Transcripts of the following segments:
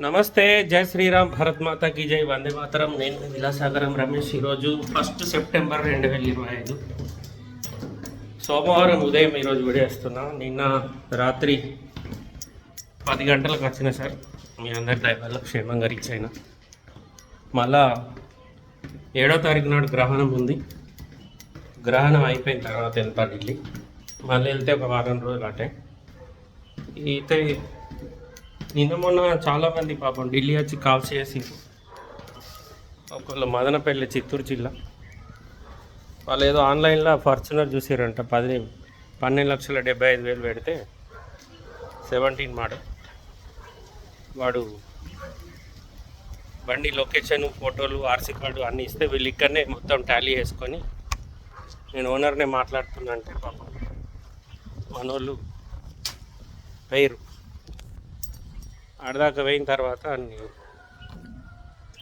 నమస్తే జై శ్రీరామ్ భరత్ మాతా జై వందే మాతరం. నేను విలాసాగరం రమేష్. ఈరోజు ఫస్ట్ సెప్టెంబర్ రెండు వేల ఇరవై ఐదు. సోమవారం ఉదయం ఈరోజు విడేస్తున్నా. నిన్న రాత్రి పది గంటలకు వచ్చిన సార్. మీ అందరి దయ క్షేమంగా రీచ్ అయినా. మళ్ళా ఏడో తారీఖు నాడు గ్రహణం ఉంది. గ్రహణం అయిపోయిన తర్వాత వెళ్తా ఢిల్లీ. మళ్ళీ వెళ్తే ఒక వారం రోజులు అటే. అయితే నిన్న మొన్న చాలామంది పాపం ఢిల్లీ వచ్చి కాల్ చేసి ఒకళ్ళు మదనపల్లి చిత్తూరు జిల్లా. వాళ్ళు ఏదో ఆన్లైన్లో ఫార్చునర్ చూసారంట పది పన్నెండు లక్షల డెబ్బై ఐదు వేలు పెడితే సెవెంటీన్ మోడల్ వాడు బండి లొకేషన్ ఫోటోలు ఆర్సీ కార్డు అన్నీ ఇస్తే వీళ్ళు ఇక్కడనే మొత్తం టాలీ వేసుకొని నేను ఓనర్నే మాట్లాడుతున్నా అంటే పాపం మనోళ్ళు పేరు. ఆడదాకా పోయిన తర్వాత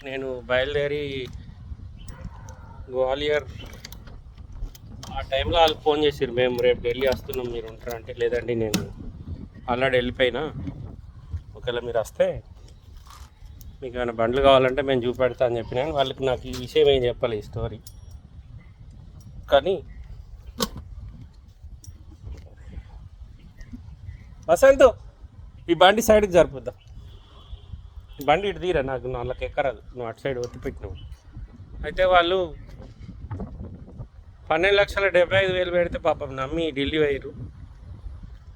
నేను బయలుదేరి గ్వాలియర్. ఆ టైంలో వాళ్ళు ఫోన్ చేసారు మేము రేపు ఢిల్లీ వస్తున్నాం మీరు ఉంటారా అంటే లేదండి నేను ఆల్రెడీ వెళ్ళిపోయినా. ఒకవేళ మీరు వస్తే మీకు ఏమైనా బండ్లు కావాలంటే మేము చూపెడతా అని చెప్పిన. వాళ్ళకి నాకు ఈ విషయం ఏం చెప్పాలి ఈ స్టోరీ. కానీ వసంత్ ఈ బండి సైడ్కి జరుపుద్దాం. బండి ఇటు తీరా? నాకు వాళ్ళకి ఎక్కరాదు నువ్వు అటు సైడ్ ఒత్తి పెట్టినావు. అయితే వాళ్ళు పన్నెండు లక్షల డెబ్బై ఐదు వేలు పెడితే పాపం నమ్మి ఢిల్లీ పోయారు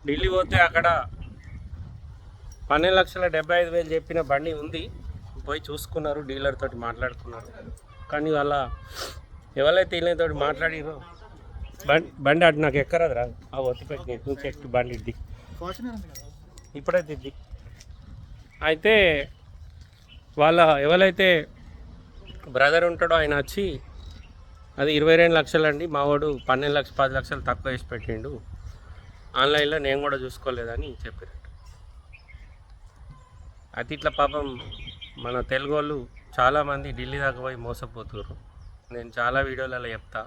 ఢిల్లీ పోతే అక్కడ పన్నెండు లక్షల డెబ్బై ఐదు వేలు చెప్పిన బండి ఉంది. పోయి చూసుకున్నారు డీలర్ తోటి మాట్లాడుకున్నారు. కానీ వాళ్ళ ఎవరైతే వీళ్ళతో మాట్లాడిరో బండి బండి అటు నాకు ఎక్కరాదు రా ఆ ఒత్తి పెట్టి నువ్వు చెట్టు బండి ఇద్ది. ఫార్చునర్ ఉంది కదా? ఇప్పుడే దిద్ది అయితే వాళ్ళ ఎవరైతే బ్రదర్ ఉంటాడో ఆయన వచ్చి అది ఇరవై రెండు లక్షలు అండి. మావాడు పన్నెండు లక్షలు పది లక్షలు తక్కువ వేసి పెట్టిండు. ఆన్లైన్లో నేను కూడా చూసుకోలేదని చెప్పారు అది ఇట్లా పాపం మన తెలుగు వాళ్ళు చాలామంది ఢిల్లీ దాకా పోయి మోసపోతున్నారు నేను చాలా వీడియోలలో చెప్తా.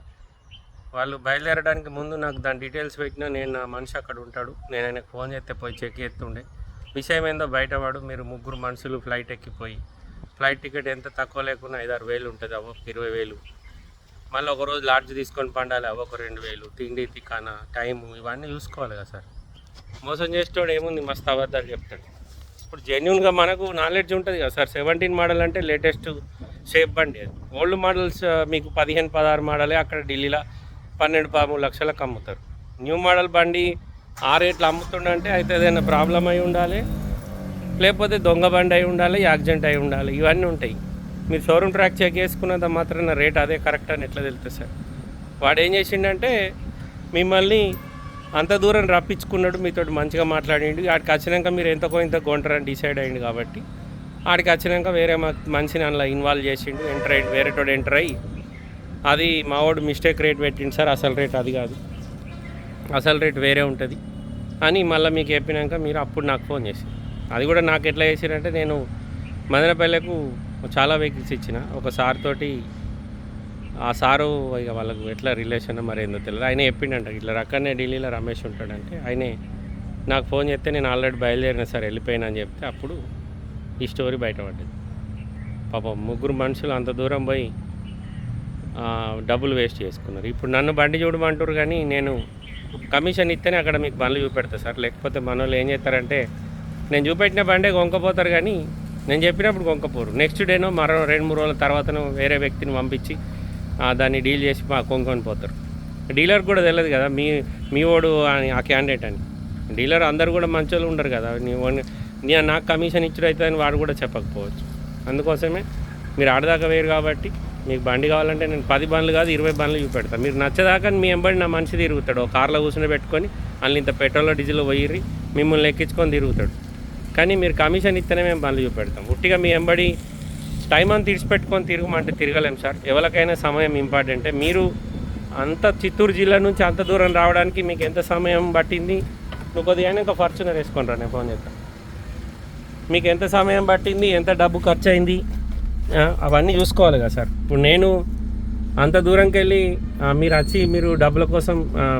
వాళ్ళు బయలుదేరడానికి ముందు నాకు దాని డీటెయిల్స్ పెట్టినా నేను నా మనిషి అక్కడ ఉంటాడు. నేను ఆయనకు ఫోన్ చేస్తే పోయి చెక్ చేస్తుండే. విషయం ఏందో బయటవాడు మీరు ముగ్గురు మనుషులు ఫ్లైట్ ఎక్కిపోయి ఫ్లైట్ టికెట్ ఎంత తక్కువ లేకుండా ఐదారు వేలు ఉంటుంది అవ్వ ఒక ఇరవై వేలు. మళ్ళీ ఒక రోజు లాడ్జ్ తీసుకొని పండాలి అవ్వ ఒక రెండు వేలు. తిండి తికానా టైము ఇవన్నీ చూసుకోవాలి కదా సార్. మోసం చేసేటోడు ఏముంది? మస్తు అబద్ధాలు చెప్తాడు. ఇప్పుడు జెన్యున్గా మనకు నాలెడ్జ్ ఉంటుంది కదా సార్. సెవెంటీన్ మోడల్ అంటే లేటెస్ట్ షేప్ బండి అది. ఓల్డ్ మోడల్స్ మీకు పదిహేను పదహారు మోడలే అక్కడ ఢిల్లీలో పన్నెండు పదమూడు లక్షలకు అమ్ముతారు. న్యూ మోడల్ బండి ఆ రేట్లు అమ్ముతుండంటే అయితే ఏదైనా ప్రాబ్లం అయి ఉండాలి. లేకపోతే దొంగ బండి అయి ఉండాలి యాక్సిడెంట్ అయి ఉండాలి ఇవన్నీ ఉంటాయి. మీరు షోరూమ్ ట్రాక్ చెక్ చేసుకున్నంత మాత్రం రేట్ అదే కరెక్ట్ అని ఎట్లా తెలుస్తుంది సార్? వాడు ఏం చేసిండంటే మిమ్మల్ని అంత దూరం రప్పించుకున్నాడు మీతో మంచిగా మాట్లాడిండు. ఆడికి వచ్చినాక మీరు ఎంతకో ఇంత కొంటారని డిసైడ్ అయ్యింది కాబట్టి ఆడికి వచ్చినాక వేరే మనిషిని అందులో ఇన్వాల్వ్ చేసిండు ఎంటర్ అయ్యి వేరేటోడు ఎంటర్ అయ్యి అది మావాడు మిస్టేక్ రేట్ పెట్టిండు సార్ అసలు రేట్ అది కాదు. అసలు రేట్ వేరే ఉంటుంది. అని మళ్ళీ మీకు చెప్పినాక మీరు అప్పుడు నాకు ఫోన్ చేసింది అది కూడా నాకు ఎట్లా చేసిరంటే నేను మదనపల్లెకు చాలా వెహికల్స్ ఇచ్చిన. ఒక సార్ తోటి ఆ సారు ఇక వాళ్ళకు ఎట్లా రిలేషన్ మరి ఏందో తెలియదు ఆయన చెప్పిండంట ఇట్లా అక్కడనే ఢిల్లీలో రమేష్ ఉంటాడంటే ఆయనే నాకు ఫోన్ చేస్తే నేను ఆల్రెడీ బయలుదేరిన సార్ వెళ్ళిపోయినా అని చెప్తే అప్పుడు ఈ స్టోరీ బయటపడ్డది. పాపం ముగ్గురు మనుషులు అంత దూరం పోయి డబ్బులు వేస్ట్ చేసుకున్నారు. ఇప్పుడు నన్ను బండి చూడమంటారు కానీ నేను కమిషన్ ఇస్తేనే అక్కడ మీకు బండ్లు చూపెడతా సార్. లేకపోతే మన వాళ్ళు ఏం చేస్తారంటే నేను చూపెట్టిన బండే గొంకపోతారు కానీ నేను చెప్పినప్పుడు గొంకపోరు. నెక్స్ట్ డేనో మరో రెండు మూడు రోజుల తర్వాతనో వేరే వ్యక్తిని పంపించి దాన్ని డీల్ చేసి మా కొనుక్కొని పోతారు. డీలర్ కూడా తెలియదు కదా మీ మీ ఓడు అని ఆ క్యాండిడేట్ అని. డీలర్ అందరు కూడా మంచోళ్ళు ఉండరు కదా నీ నాకు కమిషన్ ఇచ్చుడు అని వాడు కూడా చెప్పకపోవచ్చు. అందుకోసమే మీరు ఆడదాకా వేరు కాబట్టి మీకు బండి కావాలంటే నేను పది బండ్లు కాదు ఇరవై బండ్లు చూపెడతాను మీరు నచ్చదాకా మీ ఎంబడి నా మనిషి తిరుగుతాడు. ఒక కార్లో కూర్చొని పెట్టుకొని అందులో ఇంత పెట్రోల్ డీజిల్ పోయిర్రి మిమ్మల్ని ఎక్కించుకొని తిరుగుతాడు. కానీ మీరు కమిషన్ ఇస్తేనే మేము బండ్లు చూపెడతాం. ఉట్టిగా మీ ఎంబడి టైం అంతా తీర్చిపెట్టుకొని తిరగమంటే తిరగలేం సార్. ఎవరికైనా సమయం ఇంపార్టెంటే. మీరు అంత చిత్తూరు జిల్లా నుంచి అంత దూరం రావడానికి మీకు ఎంత సమయం పట్టింది? నువ్వు కొద్దిగా ఇంకా ఫార్చునర్ వేసుకొని రా నేను ఫోన్ చేస్తాను మీకు ఎంత సమయం పట్టింది? ఎంత డబ్బు ఖర్చు అయింది అవన్నీ చూసుకోవాలి కదా సార్. ఇప్పుడు నేను అంత దూరంకి వెళ్ళి మీరు వచ్చి మీరు డబ్బుల కోసం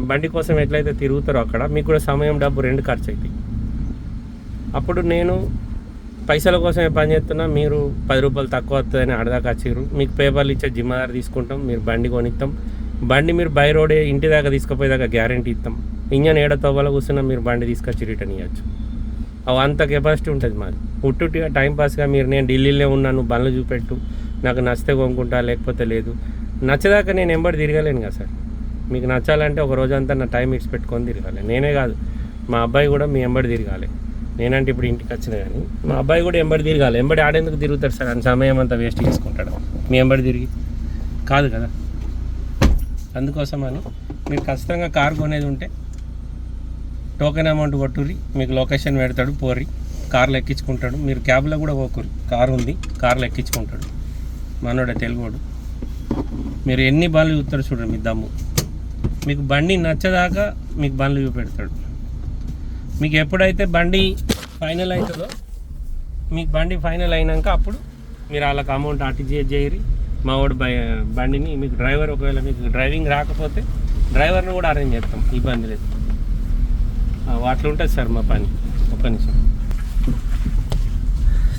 బండి కోసం ఎట్లయితే తిరుగుతారో అక్కడ మీకు కూడా సమయం డబ్బు రెండు ఖర్చు అవుతాయి అప్పుడు నేను పైసల కోసమే పని చేస్తున్నా మీరు పది రూపాయలు తక్కువ వస్తుందని అడదాకా వచ్చిర్రు. మీకు పేపర్లు ఇచ్చే జిమ్మదారు తీసుకుంటాం మీరు బండి కొనిస్తాం బండి మీరు బై రోడే ఇంటి దాకా తీసుకుపోయేదాకా గ్యారంటీ ఇస్తాం. ఇంజన్ ఏడ తవ్వాలో కూర్చున్నా మీరు బండి తీసుకొచ్చి రిటర్న్ ఇవ్వచ్చు అవి అంత కెపాసిటీ ఉంటుంది మాది. పుట్టుటిగా టైంపాస్గా మీరు నేను ఢిల్లీలో ఉన్నాను బండ్లు చూపెట్టు నాకు నచ్చితే కొనుక్కుంటా లేకపోతే లేదు. నచ్చదాకా నేను ఎంబడి తిరగలేను కదా సార్. మీకు నచ్చాలంటే ఒక రోజంతా నా టైం ఇచ్చి పెట్టుకొని తిరగాలి. నేనే కాదు మా అబ్బాయి కూడా మీ ఎంబడి తిరగాలి. నేనంటే ఇప్పుడు ఇంటికి వచ్చిన కానీ మా అబ్బాయి కూడా ఎంబడి తిరగాలి. ఎంబడి ఆడేందుకు తిరుగుతాడు సార్? అని సమయం అంతా వేస్ట్ చేసుకుంటాడు. మీ ఎంబడి తిరిగి? కాదు కదా? అందుకోసమని మీరు ఖచ్చితంగా కార్ కొనేది ఉంటే టోకెన్ అమౌంట్ కొట్టుర్రి మీకు లొకేషన్ పెడతాడు పోర్రి. కార్లు ఎక్కించుకుంటాడు మీరు క్యాబ్లో కూడా పోకుర్రి. కారు ఉంది కార్లు ఎక్కించుకుంటాడు మనోడే తెలుగుడు. మీరు ఎన్ని బండ్లు చూస్తారు చూడండి మీ దమ్ము. మీకు బండి నచ్చదాకా మీకు బండ్లు చూపెడతాడు. మీకు ఎప్పుడైతే బండి ఫైనల్ అవుతుందో మీకు బండి ఫైనల్ అయినాక అప్పుడు మీరు వాళ్ళకి అమౌంట్ ఆర్టీజీఎస్ చేయరి. మా వాడు బై బండిని మీకు డ్రైవర్ ఒకవేళ మీకు డ్రైవింగ్ రాకపోతే డ్రైవర్ని కూడా అరేంజ్ చేస్తాం ఇబ్బంది లేదు. ఆ, అట్లా ఉంటుంది సార్ మా పని. ఒక నిమిషం.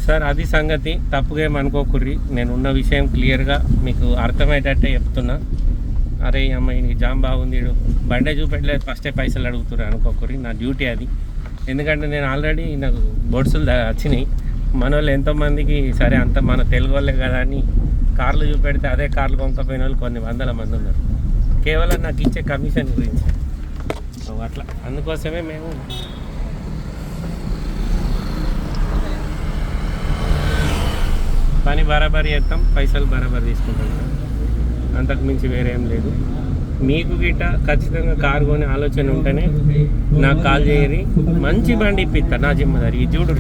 సార్ అది సంగతి తప్పుగా ఏమనుకోకుర్రి నేను ఉన్న విషయం క్లియర్గా మీకు అర్థమయ్యేటట్టే చెప్తున్నా. అరే అమ్మాయి జామ్ బాగుంది బండే చూపెట్టలేదు ఫస్టే పైసలు అడుగుతున్నారు అనుకోకుర్రి. నా డ్యూటీ అది. ఎందుకంటే నేను ఆల్రెడీ నాకు బొడ్సులు వచ్చినాయి. మన వాళ్ళు ఎంతోమందికి సరే అంత మన తెలుగు వాళ్ళే కదా అని కార్లు చూపెడితే అదే కార్లు కొనుక్కపోయిన వాళ్ళు కొన్ని వందల మంది ఉన్నారు. కేవలం నాకు ఇచ్చే కమిషన్ గురించి. సో అట్లా. అందుకోసమే మేము పని బరాబర్ చేస్తాం పైసలు బరాబర్ తీసుకుంటాం. అంతకు మించి వేరే లేదు. మీకు గిట్ట ఖచ్చితంగా కారు కొని ఆలోచన ఉంటేనే నాకు కాల్ చేయరి. మంచి బండి ఇప్పిస్తా నా జిమ్మదారి ఇది చూడు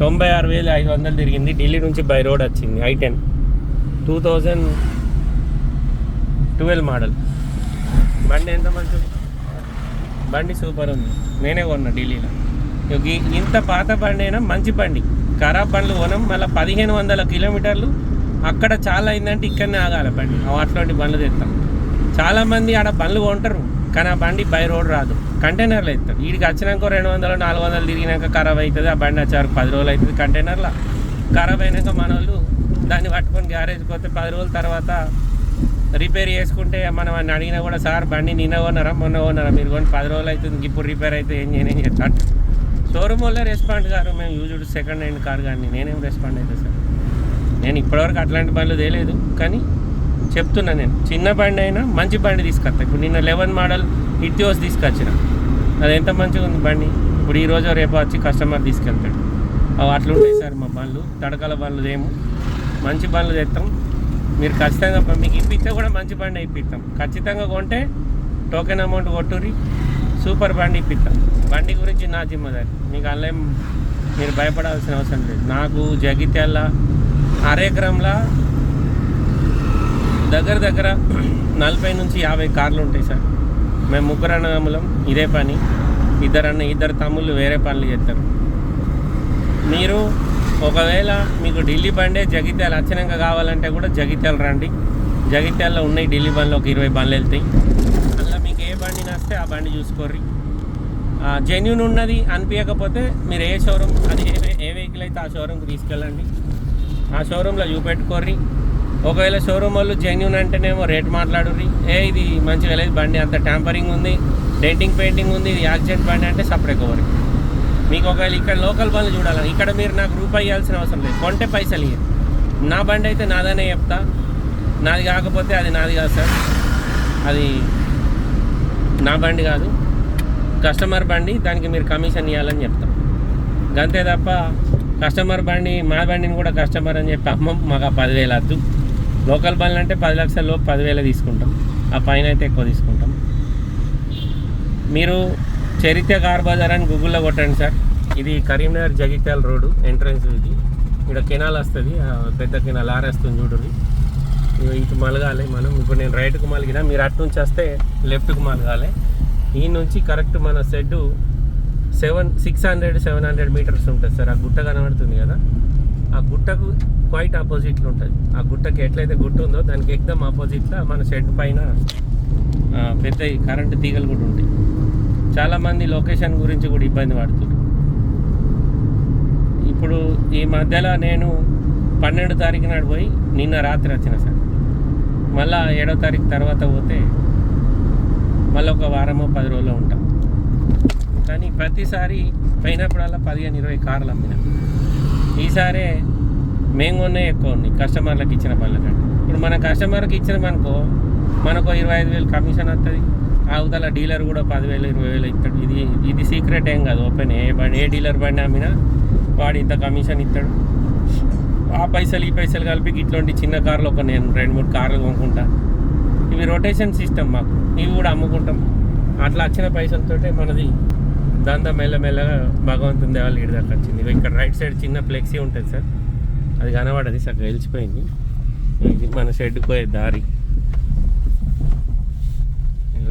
తొంభై ఆరు వేలు ఐదు వందలు తిరిగింది. ఢిల్లీ నుంచి బై రోడ్ వచ్చింది. I ten. Two thousand twelve model. బండి ఎంత మంచిది బండి సూపర్ ఉంది. నేనే కొన్నా ఢిల్లీలో. ఇంత పాత బండి అయినా మంచి బండి. ఖరాబ్ బండ్లు కొనం మళ్ళీ పదిహేను వందల కిలోమీటర్లు. అక్కడ చాలా అయిందంటే ఇక్కడనే ఆగాలి బండి. అట్లాంటి బండ్లు తెస్తాం చాలామంది ఆడ బండ్లు కొంటారు కానీ ఆ బండి బై రోడ్ రాదు. కంటైనర్లు ఎత్తారు. వీడికి వచ్చినాక రెండు వందలు నాలుగు వందలు తిరిగినాక ఖరాబ్ అవుతుంది ఆ బండి వచ్చారు పది రోజులు అవుతుంది కంటైనర్లో. ఖరాబ్ అయినాక మన వాళ్ళు దాన్ని పట్టుకొని గ్యారేజ్కి పోతే పది రోజుల తర్వాత రిపేర్ చేసుకుంటే మనం అని అడిగినా కూడా సార్ బండి నిన్న కొన్నారా మొన్న కొన్నారా మీరు కొని పది రోజులు అవుతుంది ఇప్పుడు రిపేర్ అయితే ఏం చేయని చెప్తాను షోరూమ్ వల్ల రెస్పాండ్ గారు మేము యూజ్డ్ సెకండ్ హ్యాండ్ కార్ కానీ నేనేం రెస్పాండ్ అవుతుంది సార్. నేను ఇప్పటివరకు అట్లాంటి బండ్లు తేలేదు కానీ చెప్తున్నా నేను. చిన్న బండి అయినా మంచి బండి తీసుకొస్తా. ఇప్పుడు నిన్న లెవెన్ మోడల్ ఇటియోస్ తీసుకొచ్చిన. అది ఎంత మంచిగా ఉంది బండి? ఇప్పుడు ఈ రోజు రేపు వచ్చి కస్టమర్ తీసుకెళ్తాడు. అవి అట్లుంటాయి సార్ మా బండ్లు. తడకల బండ్లు ఏమో. మంచి బండ్లు తెస్తాం మీరు ఖచ్చితంగా మీకు ఇప్పిస్తే కూడా మంచి బండి ఇప్పిస్తాం. ఖచ్చితంగా కొంటే టోకెన్ అమౌంట్ కొట్టురి సూపర్ బండి ఇప్పిస్తాం. బండి గురించి నా జిమ్మదారి మీకు అలా మీరు భయపడాల్సిన అవసరం లేదు. నాకు జగిత్యాల అరేకరంలా దగ్గర దగ్గర నలభై నుంచి యాభై కార్లు ఉంటాయి సార్. మేము ముగ్గురు అన్నదమ్ములం ఇదే పని. ఇద్దరు అన్న ఇద్దరు తమ్ముళ్ళు వేరే పనులు చేస్తారు. మీరు ఒకవేళ మీకు ఢిల్లీ బండే జగిత్యాల వచ్చినాక కావాలంటే కూడా జగిత్యాల రండి. జగిత్యాలలో ఉన్నాయి ఢిల్లీ బండ్లు ఒక ఇరవై బండ్లు వెళ్తాయి. అందులో మీకు ఏ బండి నస్తే ఆ బండి చూసుకోర్రి. జెన్యున్ ఉన్నది అనిపించకపోతే మీరు ఏ షోరూమ్ అది ఏ ఏ వెహికల్ అయితే ఆ షోరూమ్కి తీసుకెళ్ళండి. ఆ షోరూంలో చూపెట్టుకోర్రి. ఒకవేళ షోరూమ్ వాళ్ళు జెన్యున్ అంటేనేమో రేట్ మాట్లాడుర్రి. ఏ ఇది మంచిగా లేదు బండి అంత ట్యాంపరింగ్ ఉంది డెంటింగ్ పెయింటింగ్ ఉంది ఇది యాక్సిడెంట్ బండి అంటే సపరేట్ ఓవర్ మీకు ఒకవేళ ఇక్కడ లోకల్ బండ్లు చూడాలి ఇక్కడ మీరు నాకు రూపాయి ఇవ్వాల్సిన అవసరం లేదు. కొంటే పైసలు ఇవ్వరు నా బండి అయితే నాదనే చెప్తా. నాది కాకపోతే అది నాది కాదు సార్. అది నా బండి కాదు. కస్టమర్ బండి దానికి మీరు కమిషన్ ఇవ్వాలని చెప్తాం. అంతే తప్ప కస్టమర్ బండి మా బండిని కూడా కస్టమర్ అని చెప్పి అమ్మ మాకు ఆ పదివేలు వద్దు. లోకల్ బండ్లు అంటే పది లక్షల లోపు పదివేలు తీసుకుంటాం. ఆ పైన అయితే ఎక్కువ తీసుకుంటాం. మీరు చరిత్ర కార్ బజార్ అని గూగుల్లో కొట్టండి సార్. ఇది కరీంనగర్ జగిత్యాల రోడ్డు ఎంట్రన్స్ ఇది. ఇక్కడ కెనాల్ వస్తుంది. పెద్ద కెనాల్ ఆరేస్తుంది చూడండి. ఇటు మలగాలి మనం. ఇప్పుడు నేను రైట్కు మలిగిన మీరు అటు నుంచి వస్తే లెఫ్ట్కు మలగాలి. ఈ నుంచి కరెక్ట్ మన said seven six hundred seven hundred meters ఉంటుంది సార్. ఆ గుట్ట కనబడుతుంది కదా? ఆ గుట్టకు క్వైట్ ఆపోజిట్లో ఉంటుంది ఆ గుట్టకి ఎట్లయితే గుట్ట ఉందో దానికి ఎక్దమ్ ఆపోజిట్లో మన షెడ్ పైన పెద్ద కరెంటు తీగలు కూడా ఉంటాయి. చాలామంది లొకేషన్ గురించి కూడా ఇబ్బంది పడుతుంది ఇప్పుడు ఈ మధ్యలో నేను పన్నెండు తారీఖు నాడు పోయి నిన్న రాత్రి వచ్చిన సార్. మళ్ళా ఏడో తారీఖు తర్వాత పోతే మళ్ళీ ఒక వారమో పది రోజుల్లో ఉంటాం. కానీ ప్రతిసారి పోయినప్పుడల్లా పదిహేను ఇరవై కార్లు అమ్మిన. ఈసారే మేము కొన్నాయి ఎక్కువ ఉన్నాయి కస్టమర్లకు ఇచ్చిన పనుల కంటే. ఇప్పుడు మన కస్టమర్కి ఇచ్చినామనుకో మనకు ఇరవై ఐదు వేలు కమిషన్ వస్తుంది అవతల డీలర్ కూడా పదివేలు ఇరవై వేలు ఇస్తాడు ఇది ఇది సీక్రెట్ ఏం కాదు ఓపెన్ ఏ బండి ఏ డీలర్ బండి అమ్మినా వాడు ఇంత కమిషన్ ఇస్తాడు ఆ పైసలు ఈ పైసలు కలిపి ఇట్లాంటి చిన్న కార్లు ఒక నేను రెండు మూడు కార్లు కొనుక్కుంటా. ఇవి రొటేషన్ సిస్టమ్ మాకు. ఇవి కూడా అమ్ముకుంటాం. అట్లా వచ్చిన పైసలతోటే మనది దాంతో మెల్లమెల్లగా భగవంతుని దేవాలి ఇడి దాకా వచ్చింది. ఇక్కడ రైట్ సైడ్ చిన్న ఫ్లెక్సీ ఉంటుంది సార్. అది కనబడది సగం వెలిచిపోయింది ఇది మన షెడ్ పోయే దారి.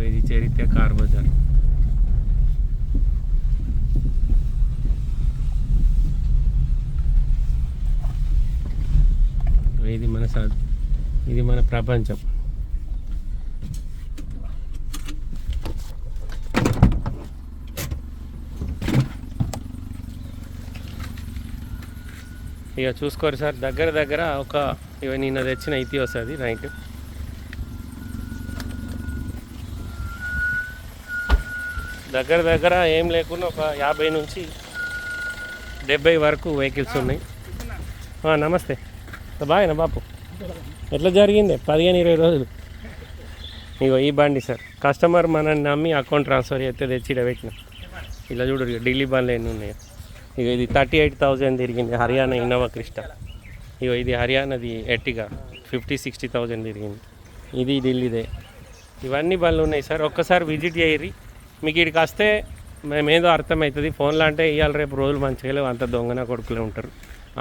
ఇది చరిత్ర కార్ బజార్ ఇది మన సా ఇది మన ప్రపంచం. ఇక చూసుకోరు సార్. దగ్గర దగ్గర ఒక ఇక నిన్న తెచ్చిన ఇతి వస్తుంది నైట్ దగ్గర దగ్గర ఏం లేకుండా ఒక యాభై నుంచి డెబ్బై వరకు వెహికల్స్ ఉన్నాయి. నమస్తే. బాగానా బాపు. ఎట్లా జరిగింది? పదిహేను ఇరవై రోజులు. ఇగో ఈ బండి సార్. కస్టమర్ మనల్ని నమ్మి అకౌంట్ ట్రాన్స్ఫర్ చేస్తే తెచ్చి ఈడ పెట్టిన. ఇలా చూడు ఇక ఢిల్లీ బండ్లు ఎన్ని ఉన్నాయి. ఇక ఇది థర్టీ ఎయిట్ థౌజండ్ తిరిగింది హర్యానా ఇన్నోవా క్రిస్టా ఇగో ఇది హర్యానాది ఎట్టిగా ఫిఫ్టీ సిక్స్టీ థౌజండ్ తిరిగింది. ఇది ఢిల్లీదే. ఇవన్నీ బండ్లు ఉన్నాయి సార్. ఒక్కసారి విజిట్ చేయరి మీకు ఇక్కడికి వస్తే మేమేదో అర్థమవుతుంది. ఫోన్లో అంటే ఇవాళ రేపు రోజులు మంచిగా లేవు. అంత దొంగన కొడుకులే ఉంటారు.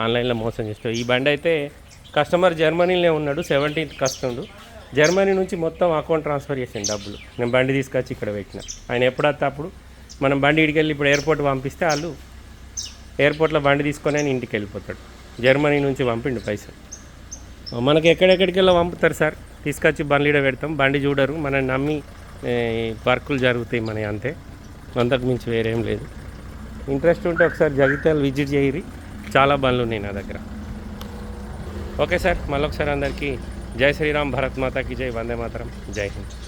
ఆన్లైన్లో మోసం చేస్తారు. ఈ బండి అయితే కస్టమర్ జర్మనీలోనే ఉన్నాడు. Seventeenth customer. జర్మనీ నుంచి మొత్తం అకౌంట్ ట్రాన్స్ఫర్ చేసాను డబ్బులు. నేను బండి తీసుకొచ్చి ఇక్కడ పెట్టిన. ఆయన ఎప్పుడైతే అప్పుడు. మనం బండి ఇడికెళ్ళి ఇప్పుడు ఎయిర్పోర్ట్ పంపిస్తే వాళ్ళు ఎయిర్పోర్ట్లో బండి తీసుకొని ఆయన ఇంటికి వెళ్ళిపోతాడు. జర్మనీ నుంచి పంపిండు పైసలు. మనకి ఎక్కడెక్కడికి వెళ్ళి పంపుతారు సార్? తీసుకొచ్చి బండ్లీడ పెడతాం. బండి చూడరు. మనం నమ్మి వర్కులు జరుగుతాయి మన అంతే. అంతకు మించి వేరేం లేదు. ఇంట్రెస్ట్ ఉంటే ఒకసారి జగిత్యాల విజిట్ చేయరి. చాలా బండ్లు ఉన్నాయి నా దగ్గర. Okay sir. మళ్ళొకసారి అందరికీ జై శ్రీరామ్. భరత్ మాతాకి జై. వందే మాతరం. జై హింద్.